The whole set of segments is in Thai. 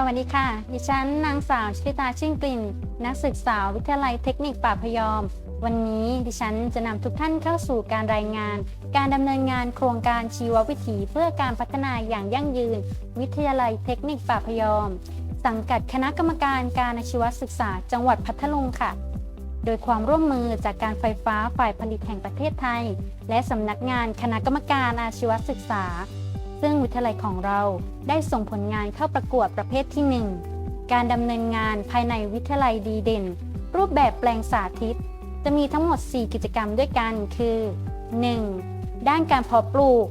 สวัสดีค่ะ ดิฉันนางสาวชลิตาชื่นกลิ่น นักศึกษาวิทยาลัยเทคนิคป่าพยอม วันนี้ดิฉันจะนำทุกท่านเข้าสู่การรายงาน การดำเนินงานโครงการชีววิถีเพื่อการพัฒนาอย่างยั่งยืน วิทยาลัยเทคนิคป่าพยอม สังกัดคณะกรรมการการอาชีวศึกษา จังหวัดพัทลุงค่ะ โดยความร่วมมือจากการไฟฟ้าฝ่ายผลิตแห่งประเทศไทย และสำนักงานคณะกรรมการอาชีวศึกษา ซึ่งวิทยาลัยของเราได้ส่งผลงานเข้าประกวดประเภทที่ 1 การดำเนินงานภายในวิทยาลัยดีเด่น รูปแบบแปลงสาธิต จะมีทั้งหมด 4 กิจกรรมด้วยกันคือ 1. ด้านการเพาะปลูก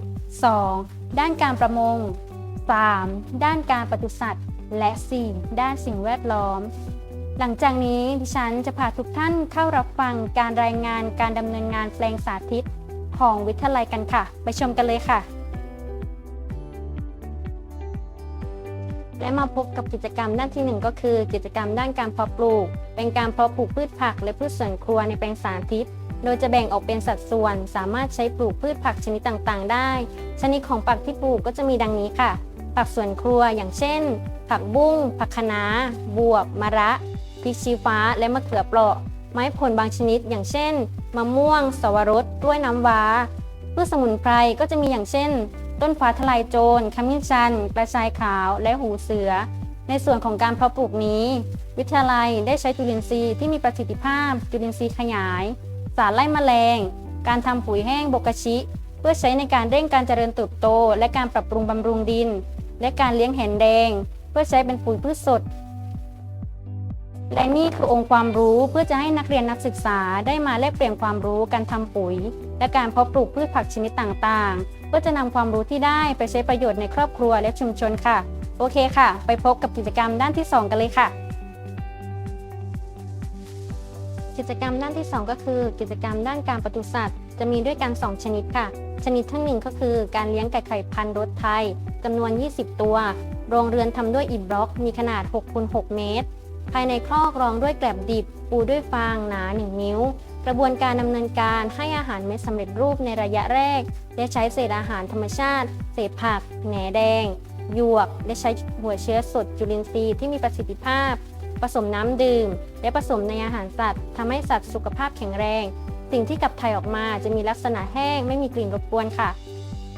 2. ด้านการประมง 3. ด้านการปศุสัตว์ และ 4. ด้านสิ่งแวดล้อม หลังจากนี้ดิฉันจะพาทุกท่านเข้ารับฟังการรายงานการดำเนินงานแปลงสาธิต ของวิทยาลัยกันค่ะ ไปชมกันเลยค่ะ และมาพบกับกิจกรรมด้านที่ 1 ก็คือ กิจกรรมด้านการเพาะปลูก เป็นการเพาะปลูกพืชผักและพืชสวนครัวในแปลงสาธิต โดยจะแบ่งออกเป็นสัดส่วน สามารถใช้ปลูกพืชผักชนิดต่างๆ ได้ ชนิดของผักที่ปลูกก็จะมีดังนี้ค่ะ ผักสวนครัวอย่างเช่น ผักบุ้ง ผักคะน้า บวบ มะระพริกชี้ฟ้า และมะเขือเปราะ ไม้ผลบางชนิด อย่างเช่น มะม่วง สวรสกล้วยน้ำว้าพืชสมุนไพรก็จะมีอย่างเช่น ต้นฟ้าทลายโจรขมิ้นชันกระชายขาวและหูเสือ ในส่วนของการเพาะปลูกนี้ วิทยาลัยได้ใช้จุลินทรีย์ที่มีประสิทธิภาพ จุลินทรีย์ขยาย สารไล่แมลง การทำปุ๋ยแห้งโบกชิ เพื่อใช้ในการเร่งการเจริญเติบโต และการปรับปรุงบำรุงดิน และการเลี้ยงแหนแดง เพื่อใช้เป็นปุ๋ยพืชสด และนี่คือองค์ความรู้เพื่อจะให้นักเรียนนักศึกษาได้มาแลกเปลี่ยนความรู้การทำปุ๋ย และการเพาะปลูกพืชผักชนิดต่างๆ เพื่อจะนำความรู้ที่ได้ไปใช้ประโยชน์ในครอบครัวและชุมชนค่ะ โอเคค่ะ ไปพบกับกิจกรรมด้านที่ 2 กันเลยค่ะ กิจกรรมด้านที่ 2 ก็คือ กิจกรรมด้านการปศุสัตว์ จะมีด้วยกัน 2 ชนิดค่ะ ชนิดที่หนึ่งก็คือ การเลี้ยงไก่ไข่พันธุ์รถไทยจำนวน 20 ตัว โรงเรือนทำด้วยอิฐบล็อก มีขนาด6คูณ6เมตร ภายในครอกรองด้วยแกลบดิบ ปูด้วยฟางหนา 1 นิ้ว กระบวนการดำเนินการให้อาหารเม็ดสำเร็จรูปในระยะแรก และใช้เศษอาหารธรรมชาติ เศษผัก แหนแดง หยวก และใช้หัวเชื้อสดจุลินทรีย์ที่มีประสิทธิภาพ ผสมน้ำดื่ม และผสมในอาหารสัตว์ทำให้สัตว์สุขภาพแข็งแรง สิ่งที่กลับถ่ายออกมาจะมีลักษณะแห้ง ไม่มีกลิ่นรบกวนค่ะ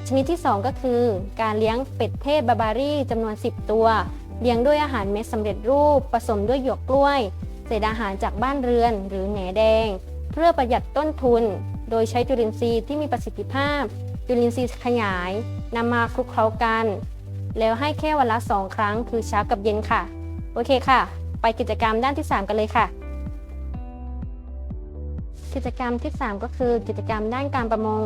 ชนิดที่ 2 ก็คือ การเลี้ยงเป็ดเทศบาบารี่จำนวน 10 ตัว เลี้ยงด้วยอาหารเม็ดสำเร็จรูป ผสมด้วยหยวกกล้วย เศษอาหารจากบ้านเรือน หรือแหนแดง เพื่อประหยัดต้นทุน โดยใช้จุลินทรีย์ที่มีประสิทธิภาพ จุลินทรีย์ขยายนำมาคลุกเคล้ากัน แล้วให้แค่วันละ 2 ครั้ง คือเช้ากับเย็นค่ะ โอเคค่ะ ไปกิจกรรมด้านที่ 3 กันเลยค่ะ กิจกรรมที่ 3 ก็คือกิจกรรมด้านการประมง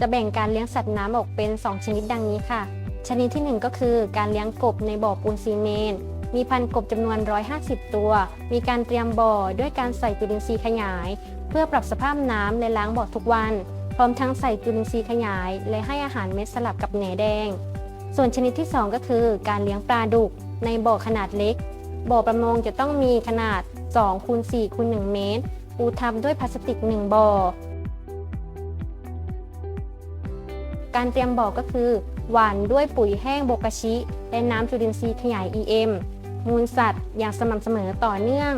จะแบ่งการเลี้ยงสัตว์น้ำออกเป็น 2 ชนิดดังนี้ค่ะ ชนิดที่ 1 ก็คือการเลี้ยงกบในบ่อปูนซีเมนต์มีพันกบจำนวน 150 ตัว มีการเตรียมบ่อด้วยการใส่จุลินทรีย์ขยาย เพื่อปรับสภาพน้ำและล้างบ่อทุกวัน พร้อมทั้งใส่จุลินทรีย์ขยาย และให้อาหารเม็ดสลับกับแหนแดง ส่วนชนิดที่ 2 ก็คือ การเลี้ยงปลาดุก ในบ่อขนาดเล็ก บ่อประมงจะต้องมีขนาด2คูณ4คูณ1เมตร ปูทับด้วยพลาสติก 1 บ่อ การเตรียมบ่อก็คือ หว่านด้วยปุ๋ยแห้งโบกาชิ และน้ำจุลินทรีย์ขยาย EM มูลสัตว์อย่างสม่ำเสมอต่อเนื่อง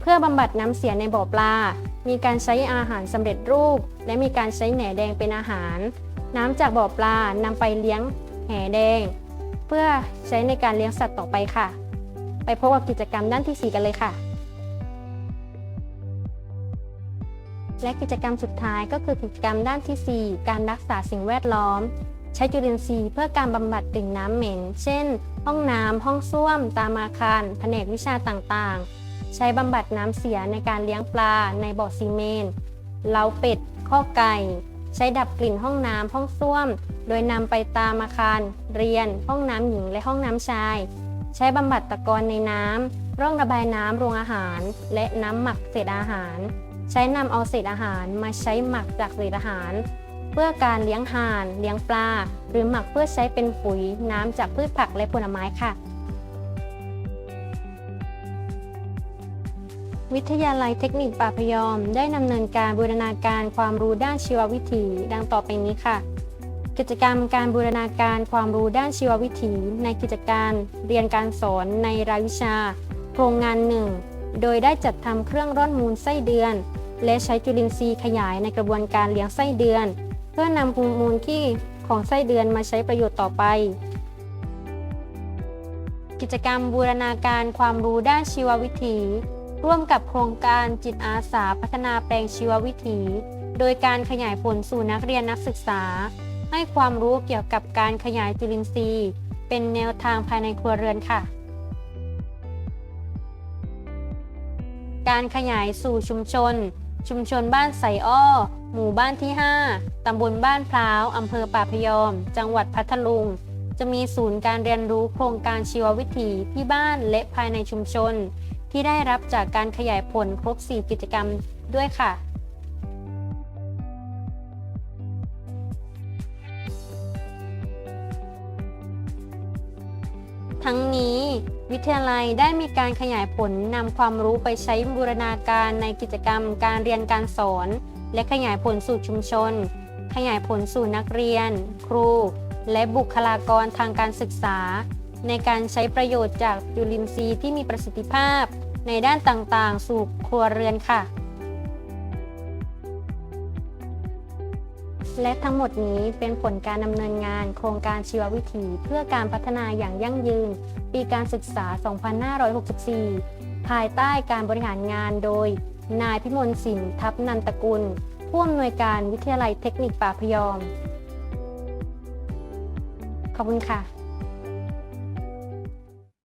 เพื่อบำบัดน้ำเสียในบ่อปลา มีการใช้อาหารสำเร็จรูป และมีการใช้แหนแดงเป็นอาหาร น้ำจากบ่อปลานำไปเลี้ยงแหแดง เพื่อใช้ในการเลี้ยงสัตว์ต่อไปค่ะ ไปพบกับกิจกรรมด้านที่ 4 กันเลยค่ะและกิจกรรมสุดท้ายก็คือกิจกรรมด้านทีสี่4 การรักษาสิ่งแวดล้อม ใช้จุลินทรีย์เพื่อการบำบัดกลิ่นน้ำเหม็น เช่น ห้องน้ำห้องส้วม ตามอาคาร แผนกวิชาต่างๆ ใช้บำบัดน้ำเสียในการเลี้ยงปลาในบ่อซีเมนต์เล้าเป็ดข้อไก่ ใช้ดับกลิ่นห้องน้ำห้องส้วม โดยนำไปตามอาคาร เรียน ห้องน้ำหญิงและห้องน้ำชาย ใช้บำบัดตะกอนในน้ำร่องระบายน้ำโรงอาหาร และน้ำหมักเศษอาหาร ใช้นำเอาเศษอาหารมาใช้หมักจากเศษอาหาร เพื่อการเลี้ยงห่าน เลี้ยงปลา หรือหมักเพื่อใช้เป็นปุ๋ยน้ำจากพืชผักและผลไม้ค่ะ วิทยาลัยเทคนิคป่าพยอม ได้ดำเนินการบูรณาการความรู้ด้านชีววิถี ดังต่อไปนี้ค่ะกกิจกรรมการบูรณาการความรู้ด้านชีววิถี ในกิจการเรียนการสอนในรายวิชา โครงงานหนึ่งโดยได้จัดทำเครื่องร่อนมูลไส้เดือน และใช้จุลินทรีย์ขยายในกระบวนการเลี้ยงไส้เดือน เพื่อนำมูลขี้ของไส้เดือนมาใช้ประโยชน์ต่อไป กิจกรรมบูรณาการความรู้ด้านชีววิถี ร่วมกับโครงการจิตอาสาพัฒนาแปลงชีววิถี โดยการขยายผลสู่นักเรียนนักศึกษา ให้ความรู้เกี่ยวกับการขยายจุลินทรีย์ เป็นแนวทางภายในครัวเรือนค่ะ การขยายสู่ชุมชน ชุมชนบ้านไสอ้อ หมู่บ้านที่ 5 ตำบลบ้านพร้าว อำเภอป่าพยอม จังหวัดพัทลุง จะมีศูนย์การเรียนรู้โครงการชีววิถีที่บ้านและภายในชุมชน ที่ได้รับจากการขยายผลครบ 4 กิจกรรมด้วยค่ะ ทั้งนี้วิทยาลัยได้มีการขยายผลนำความรู้ไปใช้บูรณาการในกิจกรรมการเรียนการสอน และขยายผลสู่ชุมชน ขยายผลสู่นักเรียน ครู และบุคลากรทางการศึกษา ในการใช้ประโยชน์จากจุลินทรีย์ที่มีประสิทธิภาพ ในด้านต่างๆ สู่ครัวเรือนค่ะ และทั้งหมดนี้เป็นผลการดำเนินงานโครงการชีววิถีเพื่อการพัฒนาอย่างยั่งยืน ปีการศึกษา 2564 ภายใต้การบริหารงานโดย นายพิมลสินทัพนันตกุล ผู้อำนวยการวิทยาลัยเทคนิคป่าพยอม ขอบคุณค่ะ